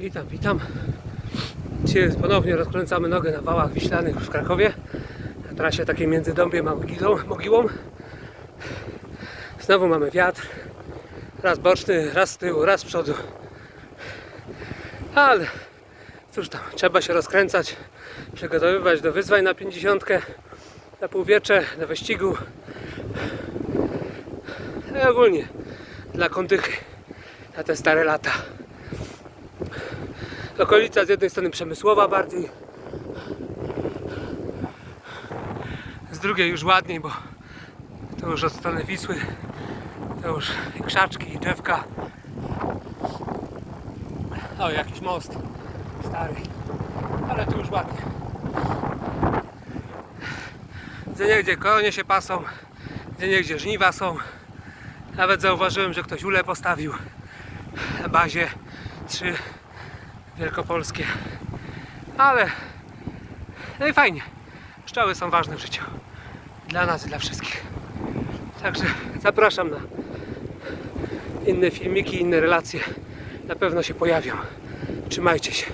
Witam, witam. Dzisiaj ponownie rozkręcamy nogę na wałach wiślanych w Krakowie. Na trasie takiej między Dąbiem a Mogiłą. Znowu mamy wiatr. Raz boczny, raz z tyłu, raz z przodu. Ale cóż tam, trzeba się rozkręcać, przygotowywać do wyzwań na 50, na półwiecze, do wyścigu. No i ogólnie dla kondychy na te stare lata. Okolica z jednej strony przemysłowa bardziej, z drugiej już ładniej, bo to już od strony Wisły, to już i krzaczki, i drzewka. O, jakiś most stary, ale tu już ładnie. Gdzie niegdzie konie się pasą, gdzie niegdzie żniwa są. Nawet zauważyłem, że ktoś ule postawił bazie 3 wielkopolskie. Ale no i fajnie. Pszczoły są ważne w życiu. Dla nas i dla wszystkich. Także zapraszam na inne filmiki, inne relacje. Na pewno się pojawią. Trzymajcie się.